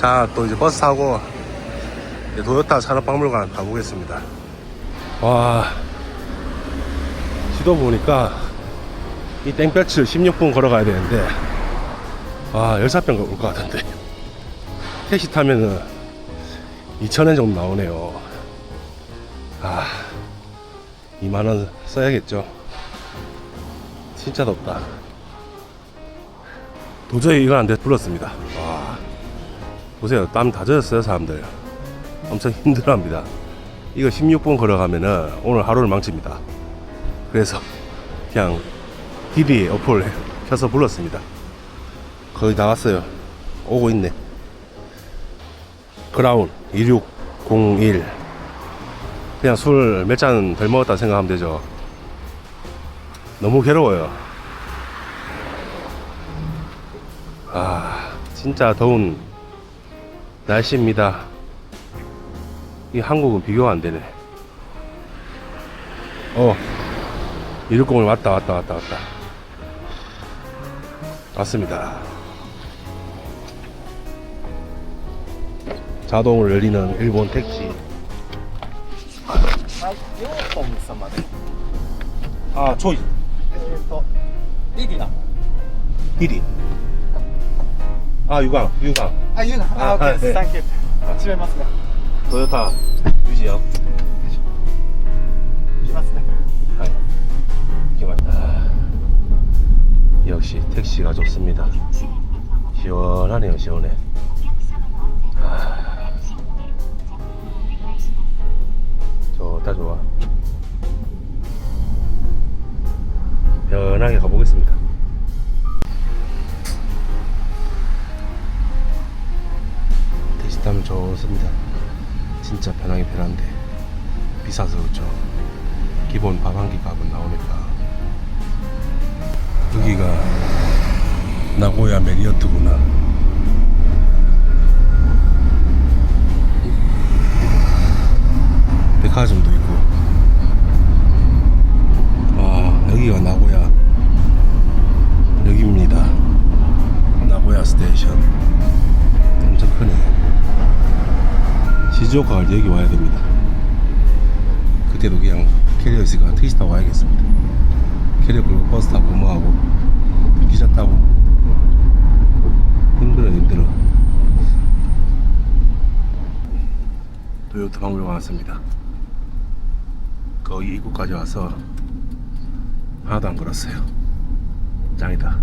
자, 또 이제 버스 타고 이제 도요타 산업박물관 가보겠습니다. 와, 지도 보니까 이 땡볕을 16분 걸어가야 되는데, 와, 14병 올 것 같은데. 택시 타면은 2,000원 정도 나오네요. 아, 2만원 써야겠죠. 진짜 덥다. 도저히 이건 안 돼, 불렀습니다. 와, 보세요. 땀 다 젖었어요, 사람들. 엄청 힘들어 합니다. 이거 16분 걸어가면은 오늘 하루를 망칩니다. 그래서 그냥 디디 어플 켜서 불렀습니다. 거의 다 왔어요. 오고 있네. 크라운 2601. 그냥 술 몇 잔 덜 먹었다 생각하면 되죠. 너무 괴로워요. 아, 진짜 더운 날씨입니다. 이 한국은 비교가 안 되네. 어, 일공을 왔다 왔다 왔다 왔다. 왔습니다. 자동으로 열리는 일본 택시. 아, 조이. 디디나. 디디. 아, 유광, 유광. あ、ユーナ。あ、あ OK です。はいサンキュー。閉めますね。 도요타 유지요. 来ますね。 하이. 이게 맞다. 역시 택시가 좋습니다. 시원하네요, 시원해. 아. 좋다, 좋아. 편하게 가보겠습니다. 편하게 편한데 비싸서 그렇죠. 기본 밥 한 끼 값은 나오니까. 여기가 나고야 메리어트구나. 백화점도 있고. 아 여기가 나고야 시즈오카 갈 때 여기 와야 됩니다 그때도 그냥 캐리어 있으니까 택시 타고 와야겠습니다. 캐리어 끌고 버스 타고 뭐하고 기차 타고 힘들어 힘들어. 도요타 박물관 왔습니다. 거의 입구까지 와서 하나도 안 걸었어요. 짱이다.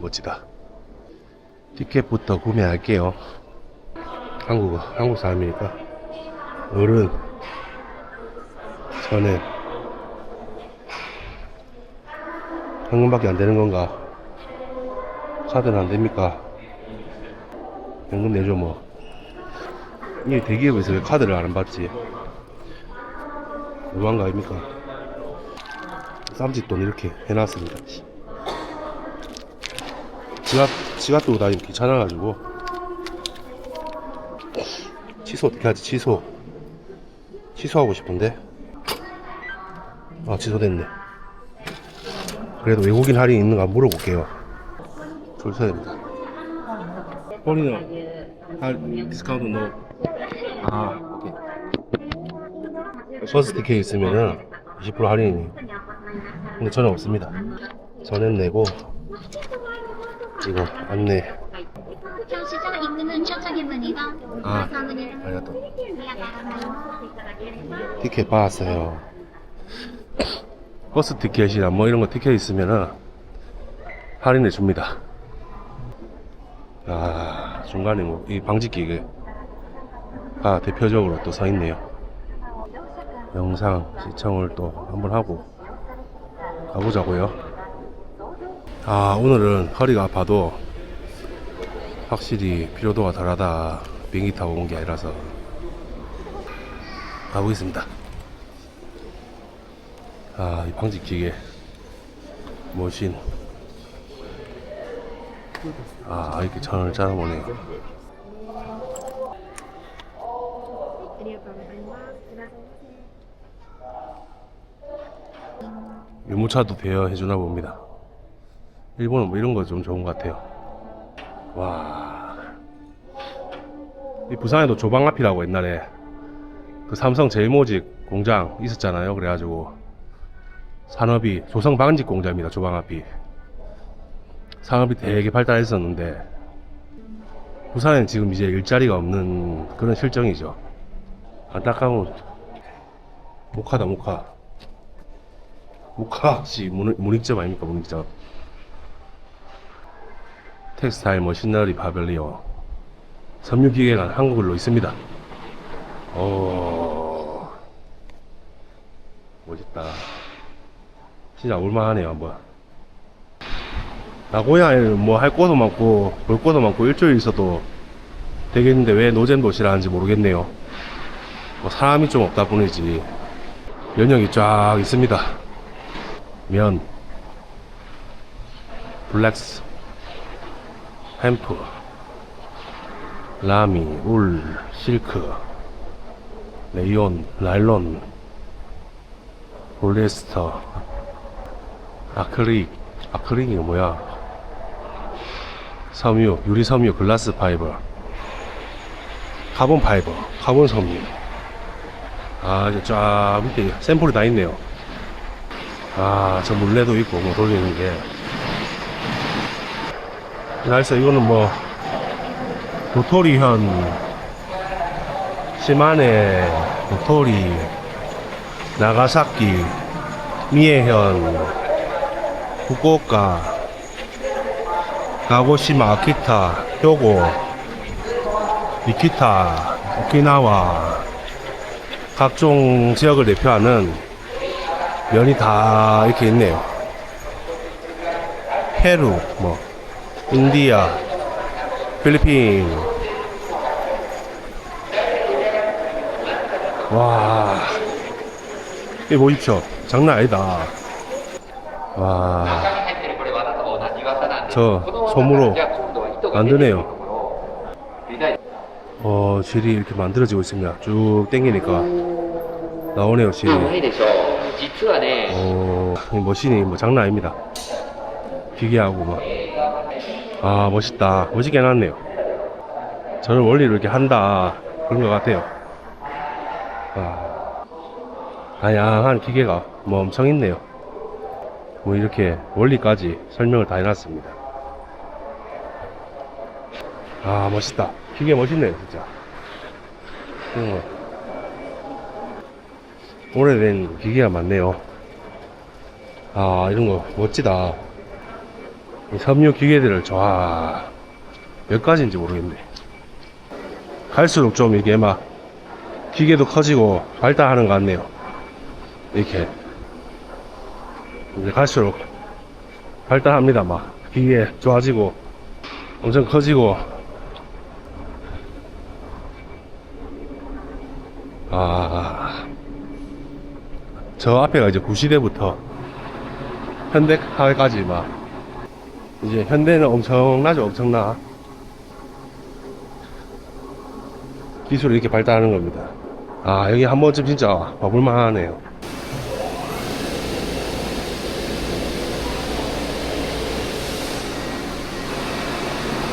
멋지다 티켓부터 구매할게요 한국어 한국 사람이니까 어른 저는 현금밖에 안 되는 건가? 카드는 안 됩니까? 현금 내줘 뭐. 이 대기업에서 왜 카드를 안 받지? 너무한 거 아닙니까? 쌈짓돈 이렇게 해놨습니다. 씨. 지갑, 지갑 두고 다니면 귀찮아가지고. 취소 어떻게 하지? 취소. 취소하고 싶은데. 아 취소됐네 그래도 외국인 할인 있는가 물어볼게요 줄 서야 됩니다 폴리너 할 디스카운트 노 아, 오케이. 버스 티켓 있으면은 20% 할인이. 근데 저는 없습니다. 저는 내고, 이거 안내. 아. 알겠다. 티켓 받았어요. 버스 티켓이나 뭐 이런 거 티켓 있으면은 할인해 줍니다. 아, 중간에 뭐, 이 방지기가 대표적으로 또 서 있네요. 영상 시청을 또 한번 하고 가보자고요. 아 오늘은 허리가 아파도 확실히 피로도가 덜하다. 비행기 타고 온 게 아니라서. 가보겠습니다. 아 이 방직기계. 머신. 아 이렇게 천을 잘라보네요. 유모차도 대여해주나 봅니다. 일본은 뭐 이런 거 좀 좋은 것 같아요. 와. 이 부산에도 조방 앞이라고 옛날에 그 삼성 제일모직 공장 있었잖아요. 그래가지고 산업이 조성 방직 공장입니다. 조방 앞이. 산업이 되게 발달했었는데 부산엔 지금 이제 일자리가 없는 그런 실정이죠. 안타까운 목하다 목하. 목화 씨 문익점 아닙니까 문익점 텍스타일 머신너리 바벨리오 섬유기계가 한국을로 있습니다. 오 멋있다. 진짜 올만하네요 한번. 나고야에 뭐할 것도 많고 볼 것도 많고 일주일 있어도 되겠는데 왜 노잼 도시라는지 모르겠네요. 뭐 사람이 좀 없다 뿐이지. 면역이 쫙 있습니다. 면 블랙스 햄프 라미 울 실크 레이온 나일론 폴리에스터 아크릴 아크릴이 뭐야? 섬유 유리 섬유 글라스 파이버 카본 파이버 카본 섬유. 아 쫙 밑에 샘플이 다 있네요. 아, 저 물레도 있고, 뭐, 돌리는 게. 그래서 이거는 뭐, 도토리현, 시마네, 도토리, 나가사키, 미에현, 후쿠오카, 가고시마, 아키타, 효고, 니키타, 오키나와, 각종 지역을 대표하는 면이 다 이렇게 있네요. 페루, 뭐, 인디아, 필리핀. 와, 이 보십시오. 뭐 장난 아니다. 와, 저 솜으로 만드네요. 어, 질이 이렇게 만들어지고 있습니다. 쭉 땡기니까 나오네요, 질이. 어, 머신이 뭐 장난 아닙니다. 기계하고 막. 아, 멋있다. 멋있게 해놨네요. 저는 원리를 이렇게 한다. 그런 것 같아요. 아, 다양한 기계가 뭐 엄청 있네요. 뭐 이렇게 원리까지 설명을 다 해놨습니다. 아, 멋있다. 기계 멋있네요, 진짜. 거. 오래된 기계가 많네요. 아, 이런 거 멋지다. 이 섬유 기계들을 좋아. 몇 가지인지 모르겠네. 갈수록 좀 이게 막 기계도 커지고 발달하는 것 같네요. 이렇게. 이제 갈수록 발달합니다. 막 기계 좋아지고 엄청 커지고. 아. 저 앞에가 이제 구시대부터 현대카까지 막 이제 현대는 엄청나죠 엄청나. 기술이 이렇게 발달하는 겁니다. 아 여기 한 번쯤 진짜 와볼만 하네요.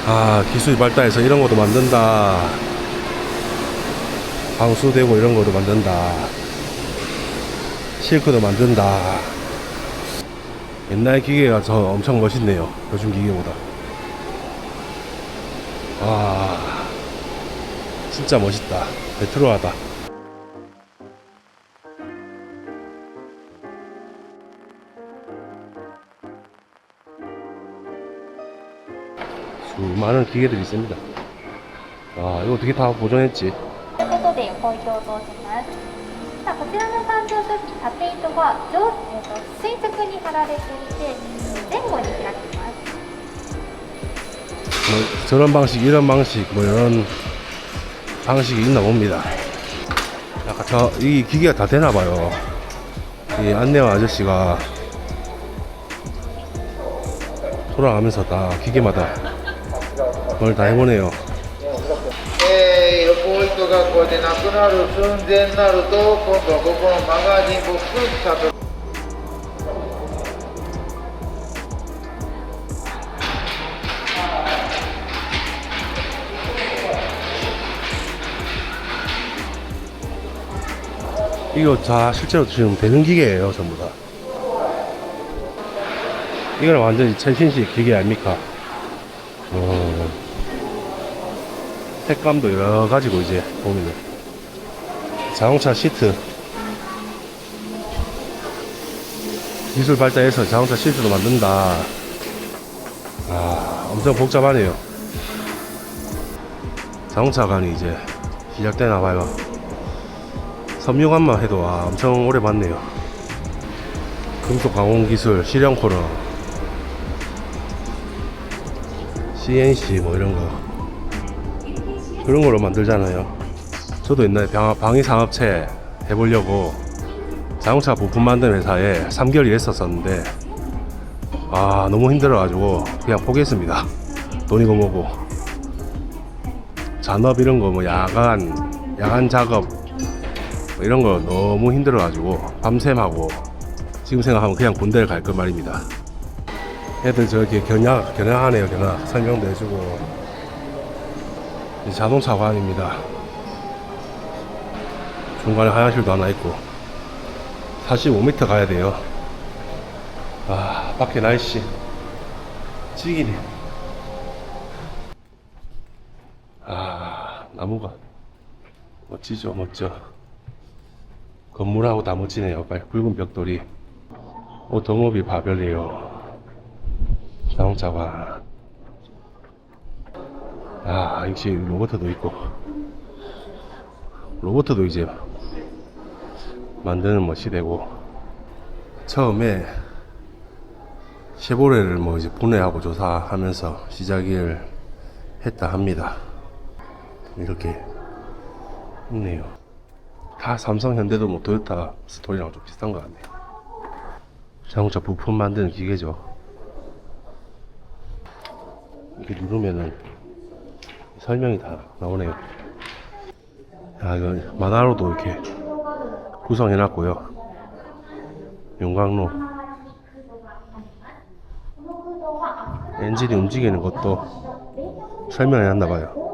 아 기술이 발달해서 이런 것도 만든다. 방수되고 이런 것도 만든다. 실크도 만든다. 옛날 기계가 저 엄청 멋있네요. 요즘 기계보다. 와, 진짜 멋있다. 레트로하다. 수많은 기계들이 있습니다. 아, 이거 어떻게 다 보존했지? ということでポイントを通します さあこちらの三条食器縦糸は上、えー、と垂直に貼られていて前後に開きます 뭐 저런 방식 이런 방식 뭐 이런 방식이 있나 봅니다 약간 저 이 기계가 다 되나 봐요 이 안내원 아저씨가 돌아가면서 다 기계마다 뭘 다 해보네요 えー、横糸が こうやってなくなる寸前になると今度はここのマガジンボックスにたと 이거 다 실제로 지금 되는 기계예요 전부 다 이거는 완전히 최신식 기계 아닙니까 어, 색감도 여러 가지고 이제 보면은. 자동차 시트. 기술 발달해서 자동차 시트도 만든다. 아 엄청 복잡하네요. 자동차관이 이제 시작되나 봐요. 섬유관만 해도 아, 엄청 오래 봤네요. 금속 강원 기술, 실형 코너, CNC 뭐 이런 거 그런 거로 만들잖아요. 저도 옛날에 방, 방위산업체 해보려고 자동차 부품 만드는 회사에 3개월 일했었었는데 아 너무 힘들어가지고 그냥 포기했습니다. 돈이고 뭐고 잔업 이런 거 뭐 야간 야간 작업 뭐 이런 거 너무 힘들어가지고 밤샘하고 지금 생각하면 그냥 군대를 갈 것 말입니다. 애들 저렇게 견학, 견학하네요, 견학. 설명도 해주고. 이 자동차관입니다. 중간에 화장실도 하나 있고. 45m 가야 돼요. 아, 밖에 날씨. 찌기네. 아, 나무가. 멋지죠, 멋져. 건물하고 다 멋지네요. 빨리 붉은 벽돌이. 오토모빌 바별이에요. 자동차가. 아, 역시 로버트도 있고. 로버트도 이제 만드는 뭐 시대고. 처음에 쉐보레를 뭐 이제 분해하고 조사하면서 시작을 했다 합니다. 이렇게 있네요. 다 삼성, 현대도 뭐 토요타 스토리랑 좀 비슷한 것 같네요. 자동차 부품 만드는 기계죠. 이렇게 누르면은 설명이 다 나오네요. 아, 이거 만화로도 이렇게 구성해놨고요. 용광로. 엔진이 움직이는 것도 설명해놨나봐요.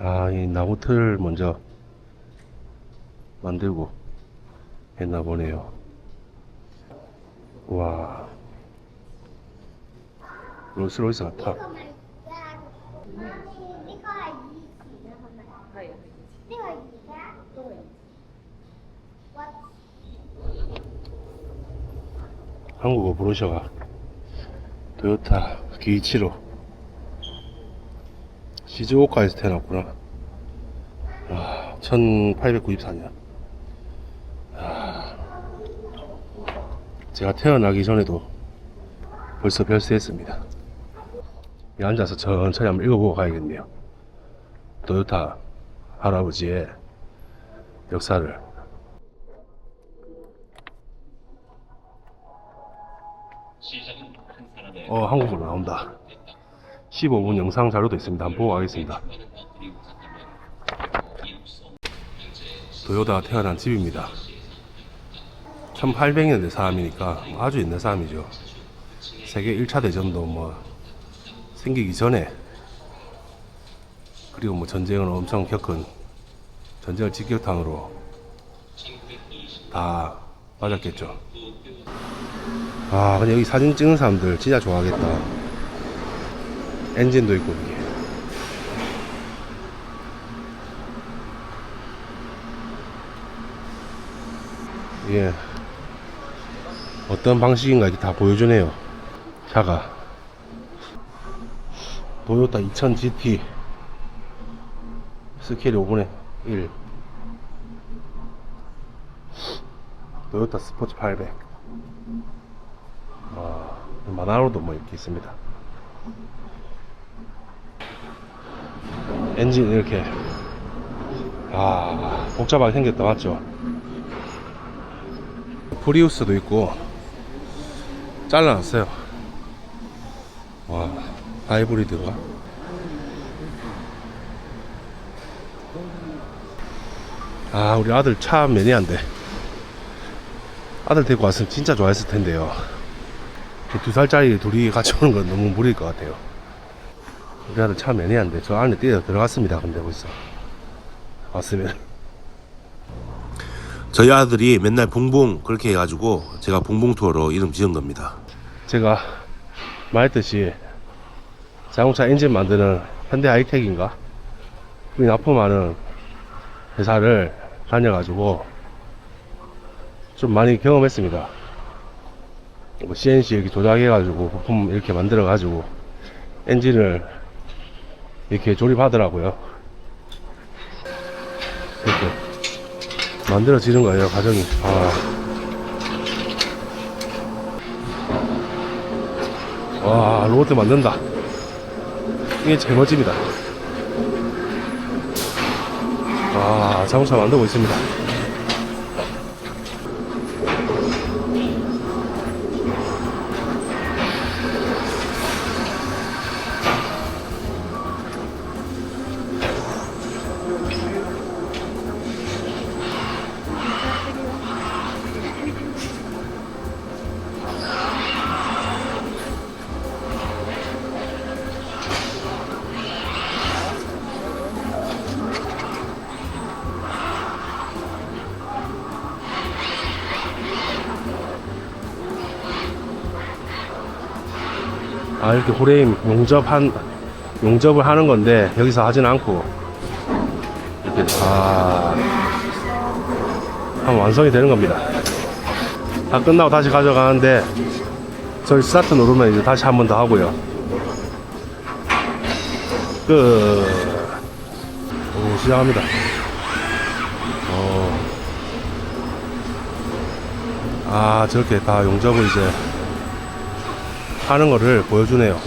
아, 이 나무 틀 먼저 만들고 했나 보네요. 와. 롤스로이스 같아. 한국어 브로셔가 토요타 기이치로 시즈오카에서 태어났구나. 아, 1894년. 제가 태어나기 전에도 벌써 별세했습니다. 이 앉아서 천천히 한번 읽어보고 가야겠네요. 토요타 할아버지의 역사를. 어, 한국어로 나온다. 15분 영상 자료도 있습니다. 한번 보고 가겠습니다. 도요다가 태어난 집입니다. 1800년대 사람이니까 아주 옛날 사람이죠. 세계 1차 대전도 뭐 생기기 전에 그리고 뭐 전쟁을 엄청 겪은 전쟁을 직격탄으로 다 맞았겠죠. 아 근데 여기 사진 찍는 사람들 진짜 좋아하겠다. 엔진도 있고 이게. 이게 어떤 방식인가 이렇게 다 보여주네요. 차가. 도요타 2000 GT 스케일 5분의 1 토요타 스포츠 800 아, 마나로도 뭐 이렇게 있습니다. 엔진 이렇게. 아 복잡하게 생겼다 맞죠? 프리우스도 있고 잘라놨어요. 와 하이브리드가? 아 우리 아들 차 매니아인데. 아들 데리고 왔으면 진짜 좋아했을 텐데요. 그두 살짜리 둘이 같이 오는 건 너무 무리일 것 같아요. 우리 아들 차 매니아인데 저 안에 뛰어 들어갔습니다 근데 벌써. 왔으면 저희 아들이 맨날 붕붕 그렇게 해가지고 제가 붕붕 투어로 이름 지은 겁니다 제가 말했듯이 자동차 엔진 만드는 현대 하이텍인가 그 납품하는 회사를 다녀가지고 좀 많이 경험했습니다. 뭐 CNC 이렇게 조작해가지고 부품 이렇게 만들어가지고 엔진을 이렇게 조립하더라고요. 이렇게 만들어지는 거예요, 과정이. 아. 와, 로봇 만든다. 이게 제일 멋집니다. 아, 자동차 만들고 있습니다. 아 이렇게 프레임 용접한 용접을 하는 건데 여기서 하진 않고 이렇게 다 하면 완성이 되는 겁니다. 다 끝나고 다시 가져가는데 저희 스타트 누르면 이제 다시 한 번 더 하고요. 끝. 오 시작합니다. 어. 아 저렇게 다 용접을 이제 하는 거를 보여주네요.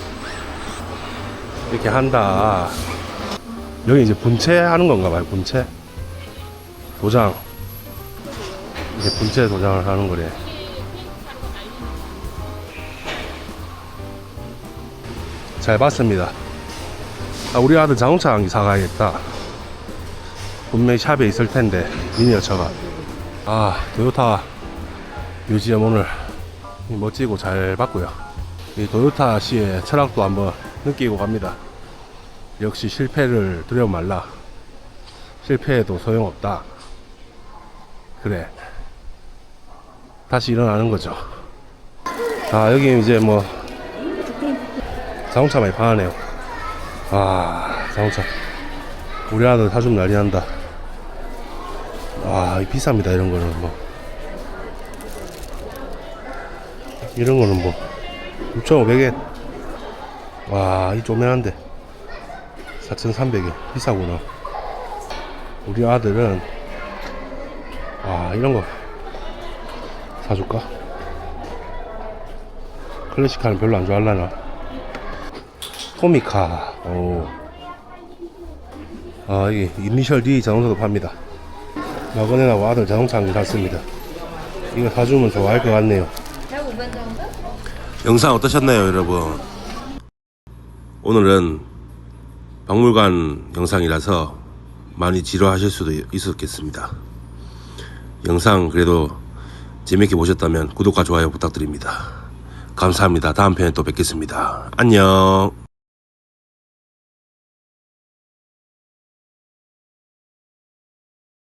이렇게 한다. 여기 이제 분체 하는 건가 봐요. 분체. 도장. 이게 분체 도장을 하는 거래. 잘 봤습니다. 아, 우리 아들 자동차 한개 사가야겠다. 분명히 샵에 있을 텐데, 미니어처가. 아, 토요타 뮤지엄 오늘 멋지고 잘 봤고요. 이 도요타 씨의 철학도 한번 느끼고 갑니다. 역시 실패를 두려워 말라. 실패해도 소용없다. 그래. 다시 일어나는 거죠. 아, 여기 이제 뭐, 자동차 많이 파네요. 아, 자동차. 우리 아들 사주면 난리 난다. 아, 비쌉니다, 이런 거는 뭐. 이런 거는 뭐. 6,500엔. 와, 이 조그만한데. 4,300엔. 비싸구나. 우리 아들은, 아, 이런 거 사줄까? 클래식카는 별로 안 좋아하려나? 토미카. 오. 아, 이게 이니셜 D 자동차도 팝니다. 마건에나고 아들 자동차 한 개 샀습니다. 이거 사주면 좋아할 것 같네요. 영상 어떠셨나요, 여러분? 오늘은 박물관 영상이라서 많이 지루하실 수도 있었겠습니다. 영상 그래도 재밌게 보셨다면 구독과 좋아요 부탁드립니다. 감사합니다. 다음 편에 또 뵙겠습니다. 안녕.